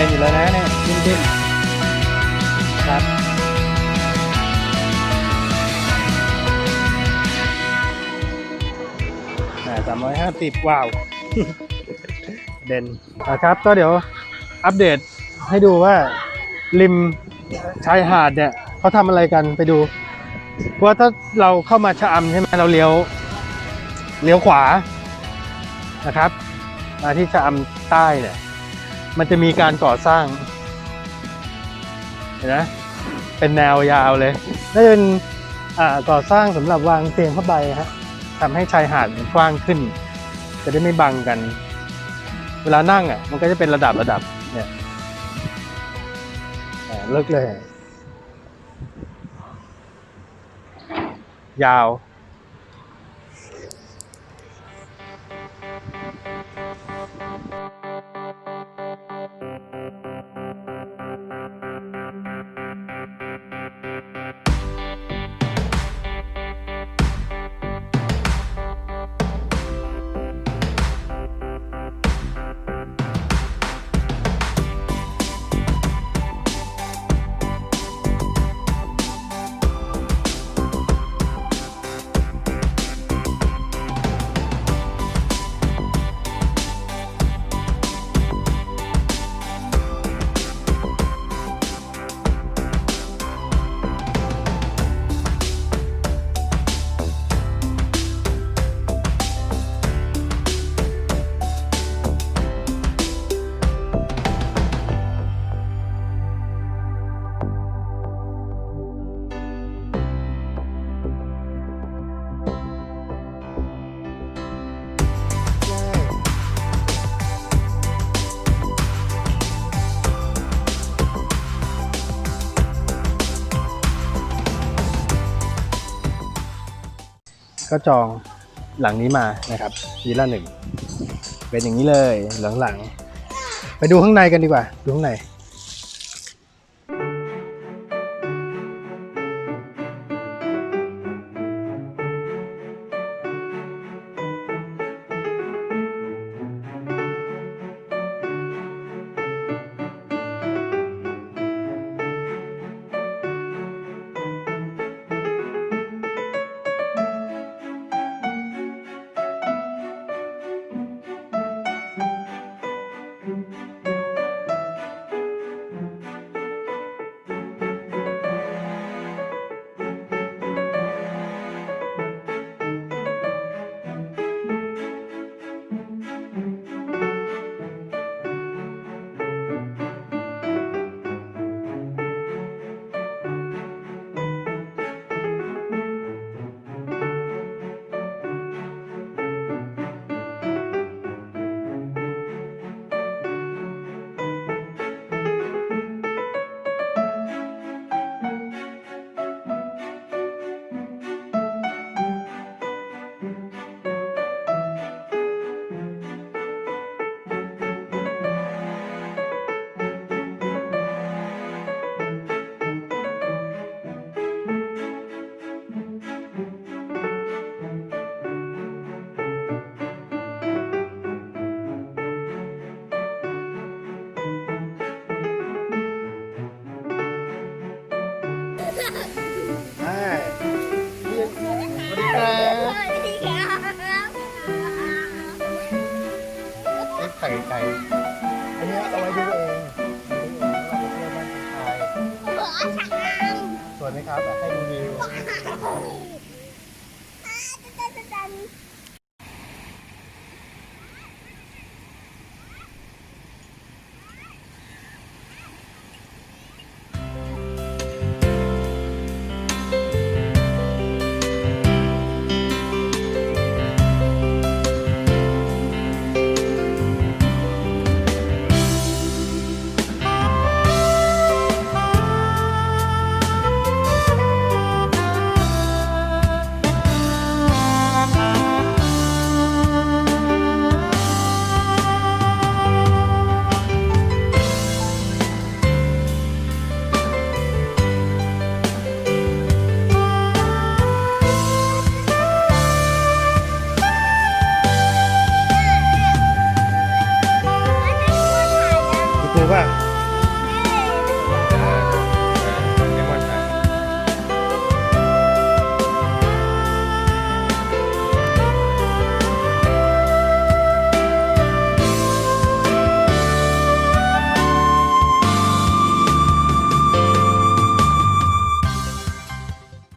เป็นอยู่แล้วนะเนี่ยดิ้นดิ้นครับสามร้อยห้าสิบว้าว เด่นนะครับ ก็เดี๋ยวอัปเดตให้ดูว่าริมชายหาดเนี่ยเขาทำอะไรกันไปดูเพราะว่าถ้าเราเข้ามาชะอำใช่ไหมเราเลี้ยวเลี้ยวขวานะครับ มาที่ชะอำใต้เนี่ย มันจะมีการก่อสร้าง เห็นไหมเป็นแนวยาวเลยน่าจะเป็นก่อสร้างสำหรับวางเตียงผ้าใบฮะทำให้ชายหาดมันกว้างขึ้น จะได้ไม่บังกัน เวลานั่งอะ มันก็จะเป็นระดับระดับเนี่ยเลิกเลย ยาว ก็จองหลังนี้มานะครับวีละหนึ่งเป็นอย่างนี้เลยหลังๆไปดูข้างในกันดีกว่า ดูข้างใน ไก่อันนี้เอาไว้ดูเองเราไปเที่ยวบ้านคุณชายสวยไหมครับให้ดูวิว